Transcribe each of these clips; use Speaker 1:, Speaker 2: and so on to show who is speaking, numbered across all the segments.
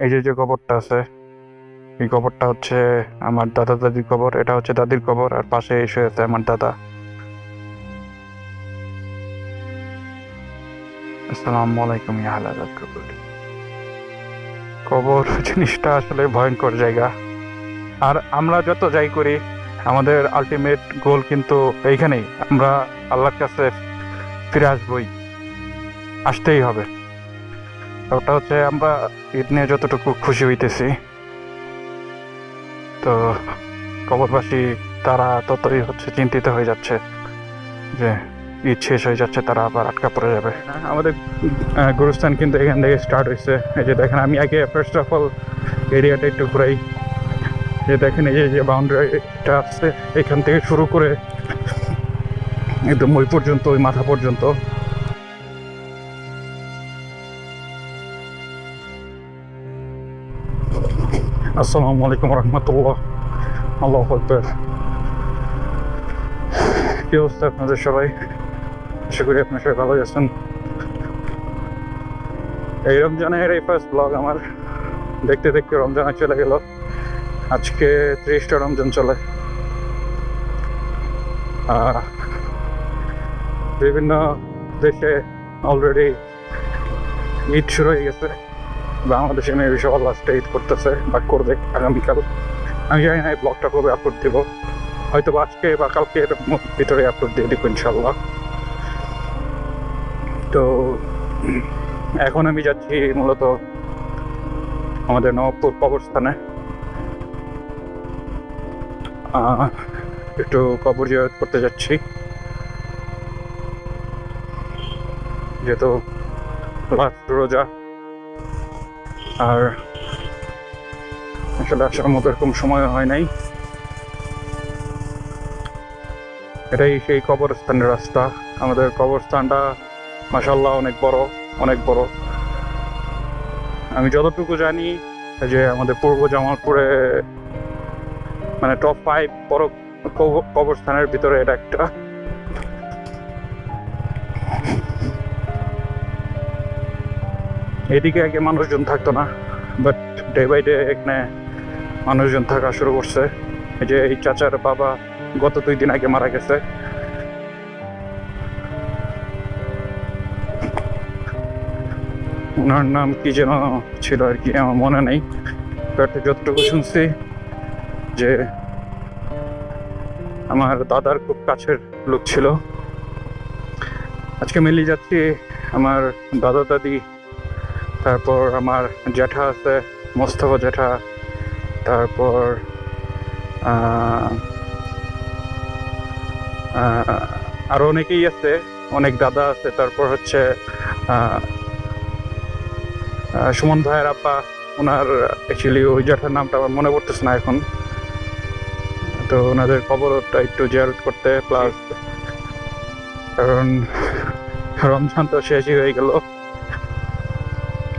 Speaker 1: এই যে যে কবরটা আছে, এই কবরটা হচ্ছে আমার দাদা দাদির কবর, এটা হচ্ছে দাদির কবর, আর পাশে এসে আছে আমার দাদা। আসসালামু আলাইকুম কবর জিনিসটা আসলে ভয়ঙ্কর জায়গা। আর আমরা যত যাই করি, আমাদের আলটিমেট গোল কিন্তু এইখানেই। আমরা আল্লাহর কাছে ফিরে আসবই। আসতেই হবে। ওটা হচ্ছে আমরা ঈদ নিয়ে যতটুকু খুশি হইতেছি। তো কবরবাসী, তারা ততই হচ্ছে চিন্তিত হয়ে যাচ্ছে যে ঈদ শেষ হয়ে যাচ্ছে, তারা আবার আটকা পড়ে যাবে। আমাদের গুরুস্থান কিন্তু এখান থেকে স্টার্ট হয়েছে এই যে দেখেন, আমি আগে ফার্স্ট অফ অল এরিয়াটা একটু ঘুরাই। যে দেখেন, এই যে বাউন্ডারিটা আছে, এখান থেকে শুরু করে একদম ওই পর্যন্ত, ওই মাথা পর্যন্ত। আসসালামু আলাইকুম রহমতুল্লাহ। আল্লাহ আকবর। কি অবস্থা আপনাদের সবাই? আশা করি আপনার সবাই ভালো আছেন। এই রমজানের এই ফার্স্ট ব্লগ আমার দেখতে দেখতে রমজানে চলে গেল। আজকে ত্রিশটা রমজান চলে। বিভিন্ন দেশে অলরেডি ঈদ শুরু হয়ে গেছে। বাংলাদেশে মেয়ে সবার লাস্টে ঈদ করতেছে বা করবে আগামীকাল। আমি জানি না এই ব্লগটা কবে আপলোড দিব। হয়তো আজকে বা কালকে এর ভিতরে আপলোড দিয়ে দিব ইনশাল্লাহ তো, এখন আমি যাচ্ছি মূলত আমাদের নবপুর কবরস্থানে। একটু কবর জিয়ারত করতে যাচ্ছি। যেহেতু লাস্ট রোজা। আর আসলে আসার মতো এরকম সময় হয় নাই। এটাই সেই কবরস্থানের রাস্তা। আমাদের কবরস্থানটা মাসাল্লাহ অনেক বড় অনেক বড়। আমি যতটুকু জানি যে আমাদের পূর্ব জামালপুরে মানে টপ ফাইভ বড় কব- কবরস্থানের ভিতরে এটা একটা। এদিকে আগে মানুষজন থাকতো না বাট ডে বাই ডে এখানে মানুষজন থাকা শুরু করছে। এই যে এই চাচার বাবা গত দুই দিন আগে মারা গেছে। ওনার নাম কি যেন ছিল আর কি, আমার মনে নেই বাট যতটুকু শুনছি যে আমার দাদার খুব কাছের লোক ছিল। আজকে মিলিয়ে যাচ্ছি আমার দাদা দাদি তারপর আমার জ্যাঠা আছে মোস্তফা জ্যাঠা। তারপর আহ, আহ, আরও অনেকেই আছে অনেক দাদা আছে। তারপর হচ্ছে সুমন ভাইয়ের আব্বা ওনার অ্যাকচুয়ালি ওই জ্যাঠার নামটা আমার মনে পড়তেছে না এখন। তো ওনাদের খবরটা একটু জিয়ারত করতে প্লাস কারণ রমজান তো শেষই হয়ে গেল।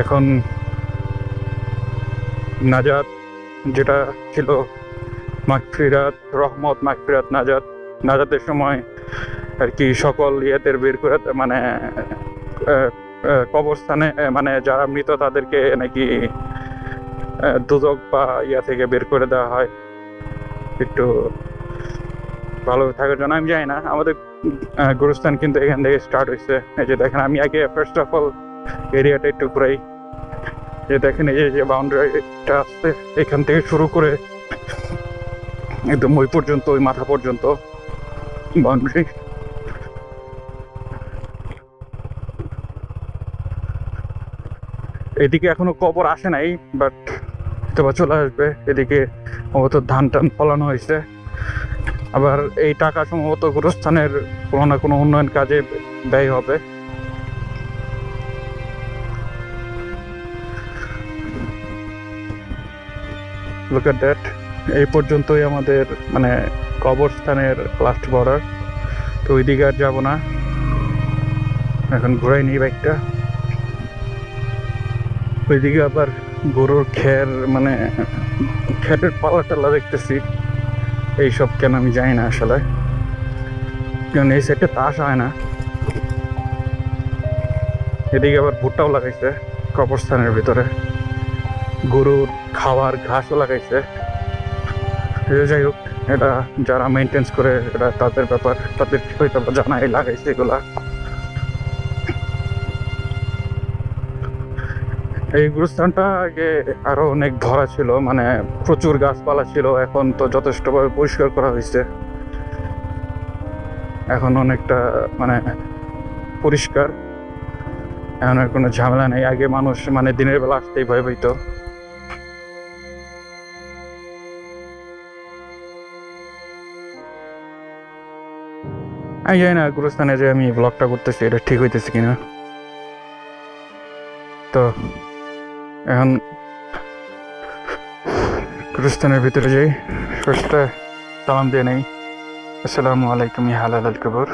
Speaker 1: এখন নাজাত, যেটা ছিল মাগফিরাত, রহমত মাগফিরাত নাজাত, নাজাতের সময় আর কি সকল ইয়েদের বের করে মানে কবরস্থানে মানে যারা মৃত তাদেরকে নাকি দুদক বা ইয়া থেকে বের করে দেওয়া হয়। একটু ভালো থাকার জন্য, আমি জানি না, আমাদের গুরুস্থান কিন্তু এখান থেকে স্টার্ট হয়েছে। এই যে দেখেন, আমি আগে ফার্স্ট অফ অল এরিয়াটা একটু ঘুরাই। যে দেখেন, এই যে বাউন্ডারিটা আসছে, এখান থেকে শুরু করে একদম ওই পর্যন্ত, ওই মাথা পর্যন্ত বাউন্ডারি এদিকে এখনও কবর আসে নাই বাট হয়তো চলে আসবে। এদিকে সম্ভবত ধান টান ফলানো হয়েছে। আবার এই টাকা সম্ভবত গুরুস্থানের কোনো না কোনো উন্নয়ন কাজে ব্যয় হবে। লুক এট দ্যাট এই পর্যন্তই আমাদের মানে কবরস্থানের লাস্ট বর্ডার তো ওইদিকে আর যাব না। এখন ঘুরাই নিই বাইকটা ওইদিকে আবার গরুর খের মানে খেরের পালা টালা দেখতেছি। এইসব কেন আমি জানি না আসলে। কারণ এই সাইডে তাস হয় না। এদিকে আবার ভুট্টাও লাগাইছে কবরস্থানের ভিতরে। গরুর খাওয়ার ঘাসও লাগাইছে। যাই হোক, এটা যারা মেনটেন্স করে, এটা তাদের ব্যাপার, তাদের জানাই লাগাইছে এগুলা। এই গুরুস্থানটা আগে আরও অনেক ধরা ছিল মানে প্রচুর গাছপালা ছিল, এখন তো যথেষ্টভাবে পরিষ্কার করা হয়েছে। এখন অনেকটা মানে পরিষ্কার। এখন আর কোনো ঝামেলা নেই, আগে মানুষ মানে দিনের বেলা আসতেই ভয় পাইতো। আমি জানি না গুরুস্থানে যে আমি ব্লগটা করতেছি, এটা ঠিক হইতেছে কিনা। তো, এখন গুরুস্থানের ভিতরে যাই। ফার্স্টে সালাম দিয়ে নেই। আসসালামু আলাইকুম হালাল আল কবর।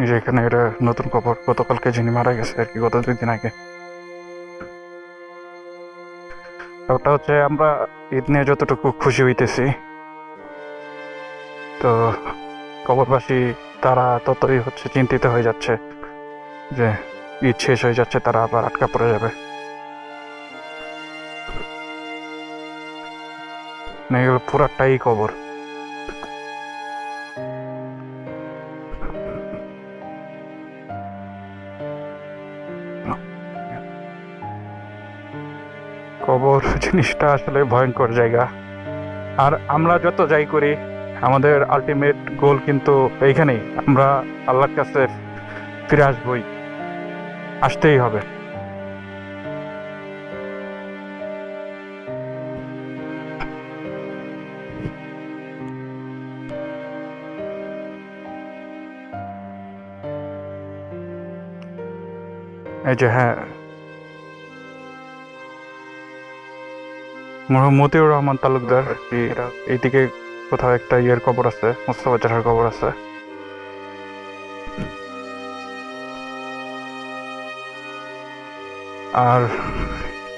Speaker 1: এই যে এখানে এটা নতুন খবর গতকালকে যিনি মারা গেছে আর কি, গত দুই দিন আগে। ওটা হচ্ছে আমরা ঈদ নিয়ে যতটুকু খুশি হইতেছি। তো কবরবাসী, তারা ততই হচ্ছে চিন্তিত হয়ে যাচ্ছে যে ঈদ শেষ হয়ে যাচ্ছে, তারা আবার আটকা পড়ে যাবে। না এগুলো পুরাটাই কবর। কবর জিনিসটা আসলে ভয়ঙ্কর জায়গা। আর আমরা যত যাই করি, আমাদের আলটিমেট গোল কিন্তু এইখানেই। আমরা আল্লাহর কাছে ফিরে আসবই। আসতেই হবে। এই যে হ্যাঁ। মতিউর রহমান তালুকদার, এই- এইদিকে কোথাও একটা ইয়ের কবর আছে, মোস্তফা জাহার কবর আছে। আর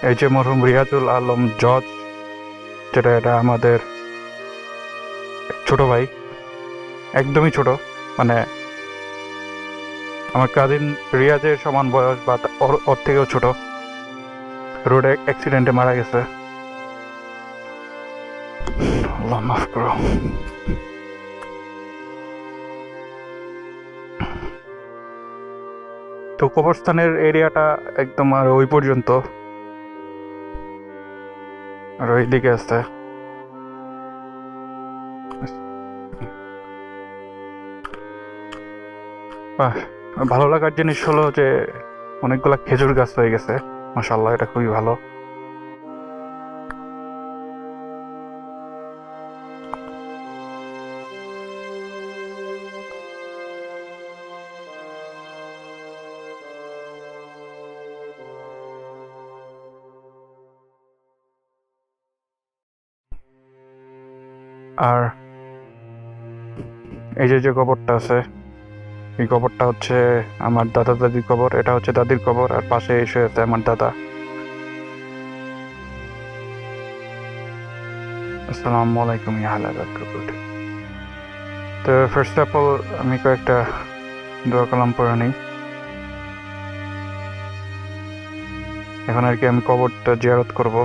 Speaker 1: এই যে মরহুম রিয়াজুল আলম জজ, যেটা এটা আমাদের ছোট ভাই, একদমই ছোট মানে আমার কাজিন রিয়াজের সমান বয়স বা ওর থেকেও ছোট। রোডে অ্যাক্সিডেন্টে মারা গেছে। আল্লাহ মাফ করো তো কবরস্থানের এরিয়াটা একদম আর ওই পর্যন্ত। আর ওইদিকে আছে। বাহ, ভালো লাগার জিনিস হলো যে অনেকগুলা খেজুর গাছ হয়ে গেছে। মাসাল্লাহ এটা খুবই ভালো। আর এই যে যে কবরটা আছে, এই কবরটা হচ্ছে আমার দাদা দাদির কবর, এটা হচ্ছে দাদির কবর, আর পাশে এসে আছে আমার দাদা। আসসালামু আলাইকুম তো ফার্স্ট অফ অল আমি কয়েকটা দোয়া কালাম পড়ে নিই। এখন আর কি আমি কবরটা জিয়ারত করব।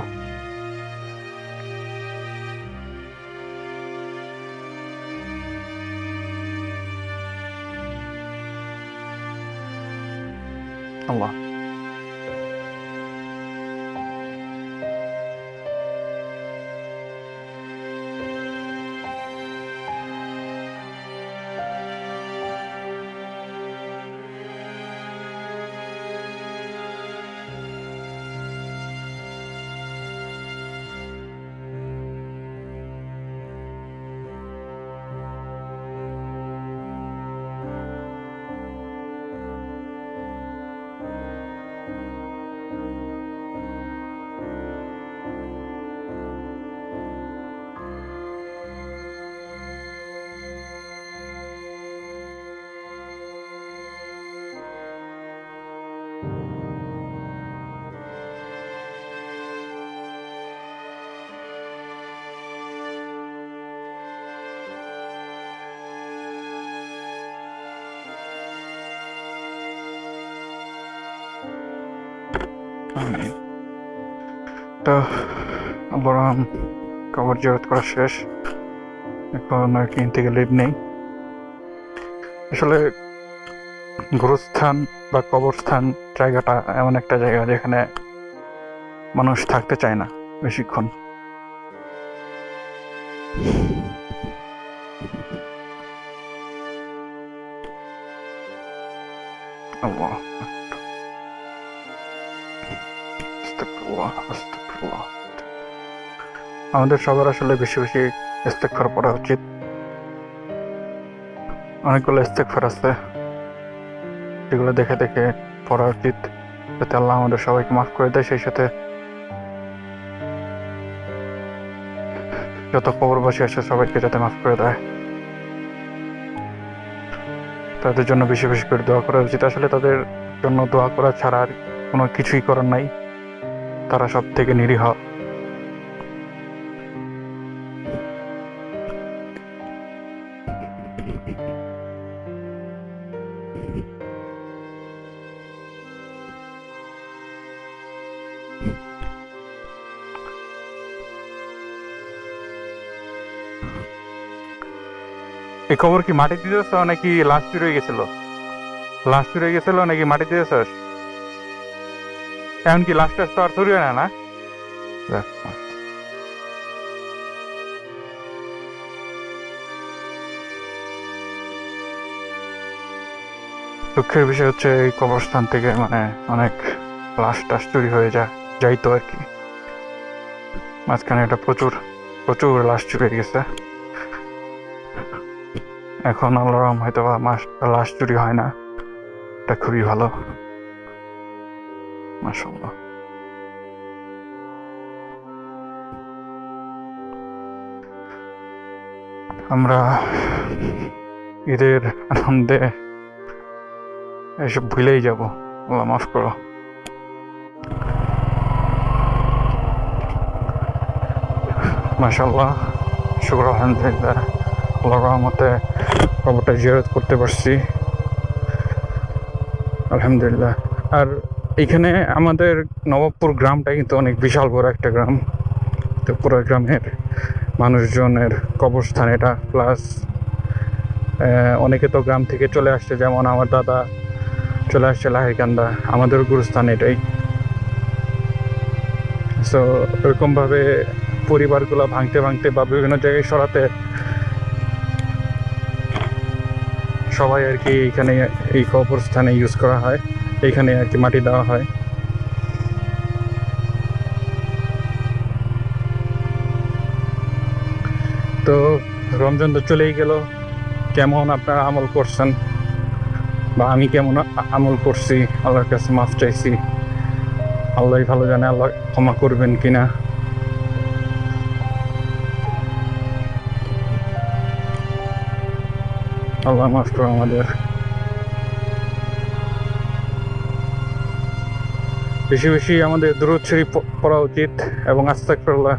Speaker 1: আবরাম কবর জিয়ারত করা শেষ। এখন আর কি থেকে লিভ নেই। আসলে গুরুস্থান বা কবরস্থান জায়গাটা এমন একটা জায়গা যেখানে মানুষ থাকতে চায় না বেশিক্ষণ। আল্লাহ। আমাদের সবার আসলে বেশি বেশি ইস্তেকফার পড়া উচিত। অনেকগুলো ইস্তেকফার আছে। যেগুলো দেখে দেখে পড়া উচিত। যাতে আল্লাহ আমাদের সবাইকে মাফ করে দেয়, সেই সাথে যত কবরবাসী আছে সবাইকে যাতে মাফ করে দেয়। তাদের জন্য বেশি বেশি করে দোয়া করা উচিত। আসলে তাদের জন্য দোয়া করা ছাড়া আর কোনো কিছুই করার নাই। তারা সব থেকে নিরীহ। এই খবর কি মাটি দিতেছ নাকি লাশ চুরি হয়ে গেছিল? লাশ চুরি হয়ে গেছিল নাকি মাটি দিতেছস এখন কি লাশ টাশ তো আর চুরি হয় না না? দুঃখের বিষয় হচ্ছে এই কবরস্থান থেকে মানে অনেক লাশ টাশ চুরি হয়ে যায় যাইতো আর কি। মাঝখানে এটা প্রচুর প্রচুর লাশ চুরি হয়ে গেছে। এখন আল্লাহর হয়তো বা মাস, লাশ চুরি হয় না। এটা খুবই ভালো। মাসাল্লাহ আমরা ঈদের আনন্দে এসব ভুলেই যাব। আল্লাহ মাফ করো। মাসাল্লাহ শুক্র আলহামদুলিল্লাহ। আল্লাহ রহমতে কবরটা জিয়ারত করতে পারছি। আলহামদুলিল্লাহ। আর এখানে আমাদের নবাবপুর গ্রামটা কিন্তু অনেক বিশাল বড় একটা গ্রাম। তো পুরো গ্রামের মানুষজনের কবরস্থান এটা। প্লাস অনেকে তো গ্রাম থেকে চলে আসছে, যেমন আমার দাদা চলে আসছে লাহিকান্দা। আমাদের গুরুস্থান এটাই। সো ওরকমভাবে পরিবারগুলো ভাঙতে ভাঙতে বা বিভিন্ন জায়গায় সরাতে সবাই আর কি এখানে এই কবরস্থানে ইউজ করা হয়। এইখানে আর কি মাটি দেওয়া হয়। তো রমজান তো চলেই গেল। কেমন আপনারা আমল করছেন? বা আমি কেমন আমল করছি? আল্লাহর কাছে মাফ চাইছি। আল্লাহ ভালো জানে, আল্লাহ ক্ষমা করবেন কিনা। আল্লাহ মাফ করো আমাদের। বেশি বেশি আমাদের প- পড়া উচিত এবং আস্তাকফিরুল্লাহ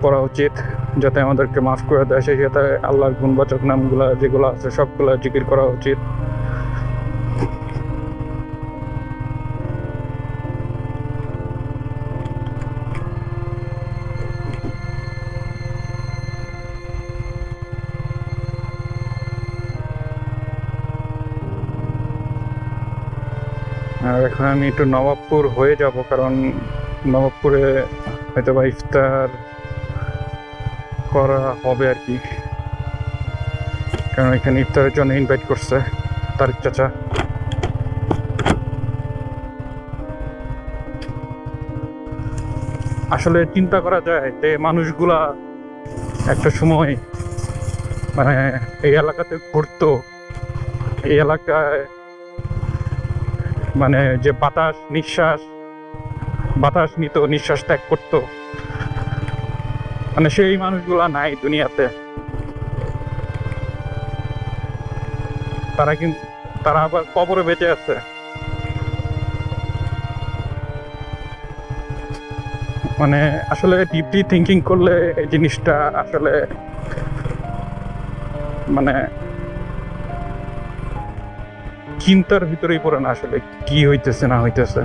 Speaker 1: পড়া উচিত, যাতে আমাদেরকে মাফ করে দেয়। সেই সাথে আল্লাহর গুণবাচক নামগুলা যেগুলো আছে, সবগুলা জিকির করা উচিত। আমি একটু নবাবপুর হয়ে যাব, কারণ নবাবপুরে হয়তো বা ইফতার করা হবে আর কি। কারণ এখানে ইফতারের জন্য ইনভাইট করছে তারিক চাচা। আসলে চিন্তা করা যায় যে মানুষগুলা একটা সময় মানে এই এলাকাতে ঘুরতো, এই এলাকায় মানে যে বাতাস, নিঃশ্বাস, বাতাস নিত, নিঃশ্বাস ত্যাগ করতো। মানে সেই মানুষগুলা নাই দুনিয়াতে। তারা কিন্তু, তারা আবার কবরে বেঁচে আছে। মানে আসলে ডিপলি থিঙ্কিং করলে এই জিনিসটা আসলে মানে চিন্তার ভিতরেই পড়ে না আসলে। কি হইতেছে, না হইতেছে?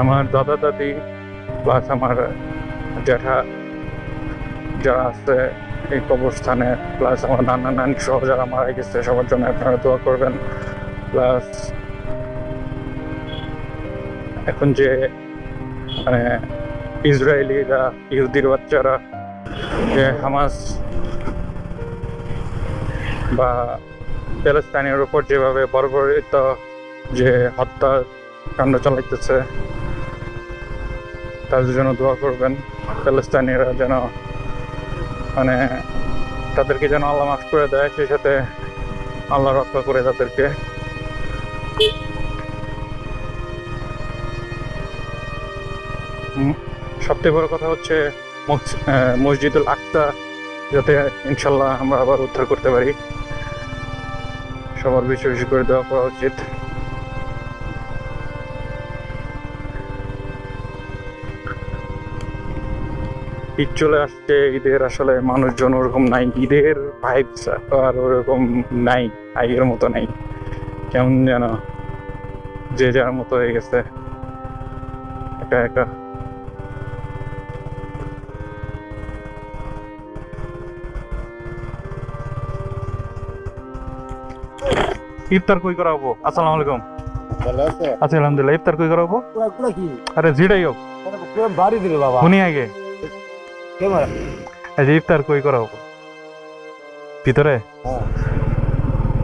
Speaker 1: আমার দাদা দাদি প্লাস আমার জ্যাঠা যারা আছে এই কবরস্থানে প্লাস আমার নানা নানি সহ যারা মারা গেছে, সবার জন্য আপনারা দোয়া করবেন। প্লাস এখন যে মানে ইসরায়েলিরা, ইহুদির বাচ্চারা, যে হামাস বা প্যালেস্তাইনের উপর যেভাবে বর্বরিত যে হত্যা কাণ্ড চালাইতেছে তাদের জন্য দোয়া করবেন প্যালেস্তাইনিরা যেন মানে তাদেরকে যেন আল্লাহ মাফ করে দেয়, সেই সাথে আল্লাহ রক্ষা করে তাদেরকে। সবথেকে বড় কথা হচ্ছে মসজিদুল আকসা, যাতে ইনশাল্লাহ আমরা আবার উদ্ধার করতে পারি। সবার বেশি বেশি করে দেওয়া করা উচিত। ঈদ চলে আসছে ঈদের আসলে মানুষজন ওরকম নাই ঈদের ভাইবস আর ওরকম নাই আগের মতো নাই। কেমন যেন যে যার মতো হয়ে গেছে একা একা। ইফতার কই করা হব আসসালামু আলাইকুম।
Speaker 2: আছে
Speaker 1: আচ্ছা আলহামদুলিল্লাহ। ইফতার কই করা হব আরে জিডাই হোক
Speaker 2: বাড়ি দিল বাবা?
Speaker 1: শুনি আগে। এই যে ইফতার কই করা হব? ভিতরে?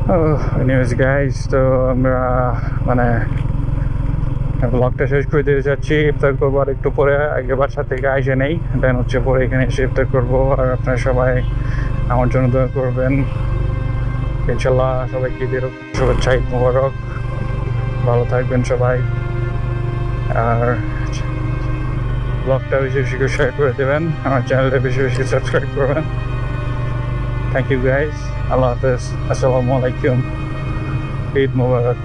Speaker 2: হ্যাঁ।
Speaker 1: নিউজ গাইস তো আমরা মানে ব্লগটা শেষ করে দিতে যাচ্ছি ইফতার করব আর একটু পরে আগে বাসা থেকে আইসে নেই দেন হচ্ছে পরে এখানে এসে ইফতার করব আর আপনারা সবাই আমার জন্য দোয়া করবেন। ইনশাল্লাহ সবাইকে ঈদের শুভেচ্ছা ঈদ মুবারক। ভালো থাকবেন সবাই। আর ব্লগটা বেশি বেশি করে শেয়ার করে দেবেন, আমার চ্যানেলটা বেশি বেশি সাবস্ক্রাইব করবেন। থ্যাংক ইউ গাইস আল্লাহ হাফেজ, আসসালামু আলাইকুম, ঈদ মুবারক।